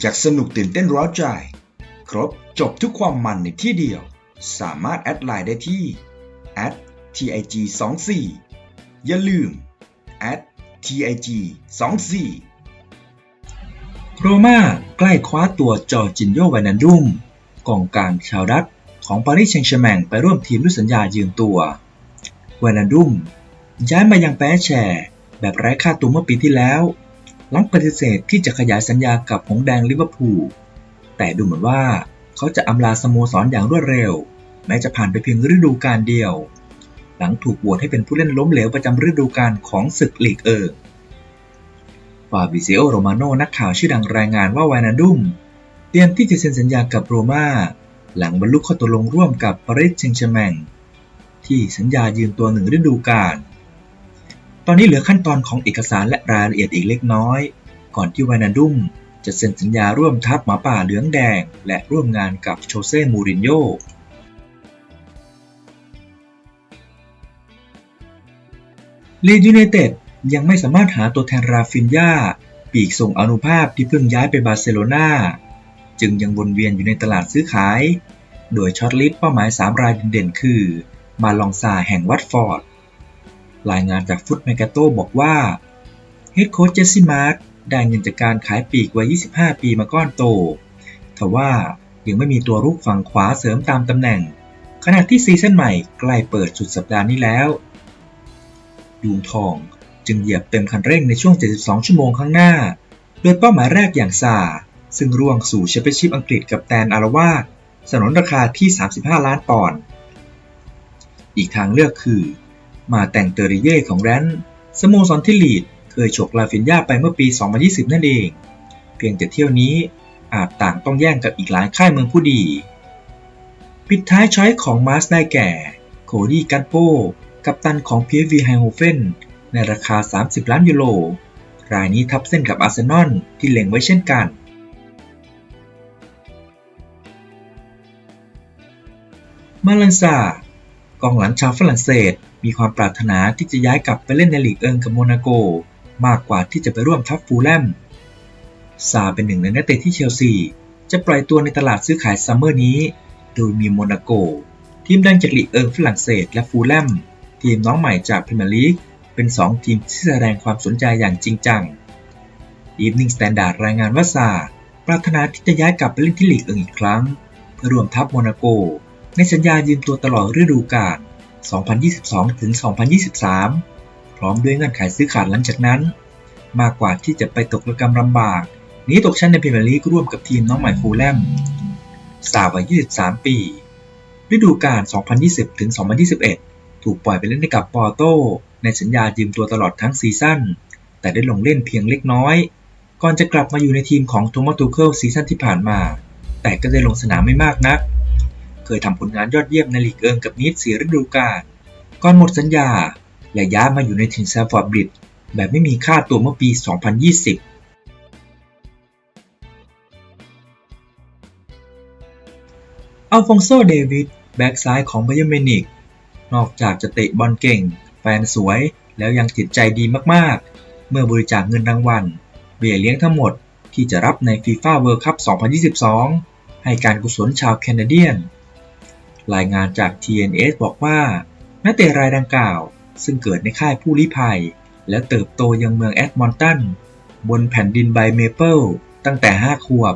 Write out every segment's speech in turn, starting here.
อยากสนุกตื่นเต้นร้าวใจ ครบจบทุกความมันในที่เดียว สามารถแอดไลน์ได้ที่ @tig 2 4 อย่าลืม @tig 2 4 โรมาใกล้คว้าตัวจอร์จินโยวานันดุมกองกลางชาวดัตของปารีสแซงต์แชร์แมงไปร่วมทีมด้วยสัญญายืมตัววานันดุมย้ายมายังแปรแชร์ แบบไร้ค่าตัวเมื่อปีที่แล้ว หลังปฏิเสธที่จะขยายสัญญากับหงแดงลิเวอร์พูล แต่ดูเหมือนว่าเขาจะอำลาสโมสรอย่างรวดเร็ว แม้จะผ่านไปเพียงฤดูกาลเดียว หลังถูกโหวตให้เป็นผู้เล่นล้มเหลวประจำฤดูกาลของศึกลีกเอิงฟาบิเซโอโรมาโนนักข่าวชื่อดังรายงานว่าวานาดุมเตรียมที่จะเซ็นสัญญากับโรมาหลังบรรลุข้อตกลงร่วมกับปารีสแซงต์แชร์แมงที่สัญญายืมตัวหนึ่งฤดูกาล ตอนนี้เหลือขั้นตอนของเอกสารและรายละเอียดอีกเล็กน้อย ก่อนที่วานาดุมจะเซ็นสัญญาร่วมทัพหมาป่าเหลืองแดง และร่วมงานกับโชเซ่มูรินโญ่ลีดยูไนเต็ดยังไม่สามารถหาตัวแทนราฟินยาปีกส่งอนุภาพที่เพิ่งย้ายไปบาร์เซโลนาจึงยังวนเวียนอยู่ในตลาดซื้อขาย โดยช็อตลิสต์เป้าหมาย 3 รายเด่นๆ คือ มาลองซาแห่งวัตฟอร์ด รายงานจากฟุตแมกาโตบอกว่าเฮดโค้ชเจสซี่มาร์กได้เงินจากการขายปีกวัย 25 ปีมาก้อนโต ทว่ายังไม่มีตัวรุกฝั่งขวาเสริมตามตำแหน่ง ขณะที่ซีซั่นใหม่ใกล้เปิดสุดสัปดาห์นี้แล้วยูงทองจึงเหยียบเต็มคันเร่งในช่วง 72 ชั่วโมงข้างหน้า โดยเป้าหมายแรกอย่างซาซึ่งร่วงสู่แชมเปี้ยนชิพอังกฤษกับแตนอาราวาสสนนราคาที่ 35 ล้านปอนด์ อีกทางเลือกคือ มาแต่งเตอริเย่ของแรนสโมสรที่ลีดเคยฉกลาฟินยาไปเมื่อปี 2020 นั่นเอง เพียงแต่เที่ยวนี้อาจต่างต้องแย่งกับอีกหลายค่ายเมืองผู้ดี ปิดท้ายช้อยของมาร์สได้แก่ โคดี้กันโปกัปตันของ PSV ไฮโฮเฟนในราคา 30 ล้านยูโร รายนี้ทับเส้นกับอาร์เซนอลที่เล็งไว้เช่นกันมาลันซา กองหลังชาวฝรั่งเศส มีความปรารถนาที่จะย้ายกลับไปเล่นในลีกเอิงกับโมนาโก มากกว่าที่จะไปร่วมทัพฟูลแลม ซาเป็นหนึ่งในนักเตะที่เชลซี จะปล่อยตัวในตลาดซื้อขายซัมเมอร์นี้ โดยมีโมนาโก ทีมดังจากลีกเอิงฝรั่งเศสและฟูลแลม ทีมน้องใหม่จากพรีเมียร์ลีก เป็น 2 ทีมที่แสดงความสนใจอย่างจริงจัง Evening Standard รายงานว่าซาปรารถนาที่จะย้ายกลับไปเล่นที่ลีกเอิงอีกครั้ง เพื่อรวมทัพโมนาโก ในสัญญายืมตัวตลอดฤดูกาล 2022-2023 พร้อมด้วยเงื่อนไขซื้อขาดหลังจากนั้น มากกว่าที่จะไปตกระกำลำบากหนีตกชั้นในพรีเมียร์ลีกร่วมกับทีมน้องใหม่ฟูลแลมสาววัย 23 ปี ฤดูกาล 2020-2021 ถูกปล่อยไปเล่นให้กับปอร์โต ในสัญญายืมตัวตลอดทั้งซีซั่น แต่ได้ลงเล่นเพียงเล็กน้อย ก่อนจะกลับมาอยู่ในทีมของโทมัสตูเคิลซีซั่นที่ผ่านมา แต่ก็ได้ลงสนามไม่มากนัก เคยทำผลงานยอดเยี่ยมในลีกเอิงกับนิดสีฤดูกาลก่อนหมดสัญญา และย้ายมาอยู่ในทีมแซฟฟอร์ดบริดแบบไม่มีค่าตัวเมื่อปี 2020อัลฟองโซ เดวิด แบ็กซ้ายของไบเยอร์เมนิกนอกจากจะเตะบอลเก่ง แฟนสวย แล้วยังจิตใจดีมากๆ เมื่อบริจาคเงินรางวัล เบี้ยเลี้ยงทั้งหมดที่จะรับใน FIFA World Cup 2022 ให้การกุศลชาวแคนาเดียน รายงานจาก TNS บอกว่านักเตะรายดังกล่าว ซึ่งเกิดในค่ายผู้ลี้ภัย และเติบโตยังเมืองแอดมอนตัน บนแผ่นดินใบเมเปิลตั้งแต่ 5 ขวบ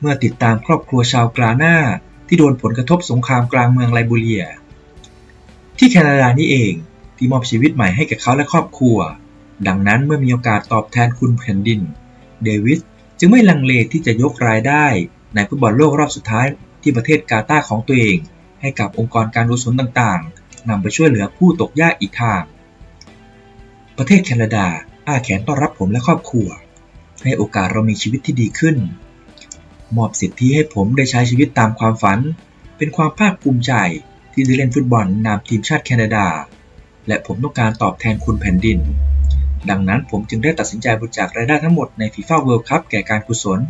เมื่อติดตามครอบครัวชาวกรานาที่โดนผลกระทบสงครามกลางเมืองไลบูเรีย ที่แคนาดานี่เองที่มอบชีวิตใหม่ให้กับเขาและครอบครัว ดังนั้นเมื่อมีโอกาสตอบแทนคุณแผ่นดิน เดวิสจึงไม่ลังเลที่จะยกรายได้ในฟุตบอลโลกรอบสุดท้ายที่ประเทศกาตาร์ของตัวเอง ให้กับองค์กรการกุศลต่างๆนำไปช่วยเหลือผู้ตกยากอีกทาง ประเทศแคนาดาอ้าแขนต้อนรับผมและครอบครัว ให้โอกาสเรามีชีวิตที่ดีขึ้น มอบสิทธิให้ผมได้ใช้ชีวิตตามความฝัน เป็นความภาคภูมิใจที่ได้เล่นฟุตบอลนามทีมชาติแคนาดา และผมต้องการตอบแทนคุณแผ่นดิน ดังนั้นผมจึงได้ตัดสินใจบริจาครายได้ทั้งหมดในฟีฟ่าเวิลด์คัพแก่การกุศล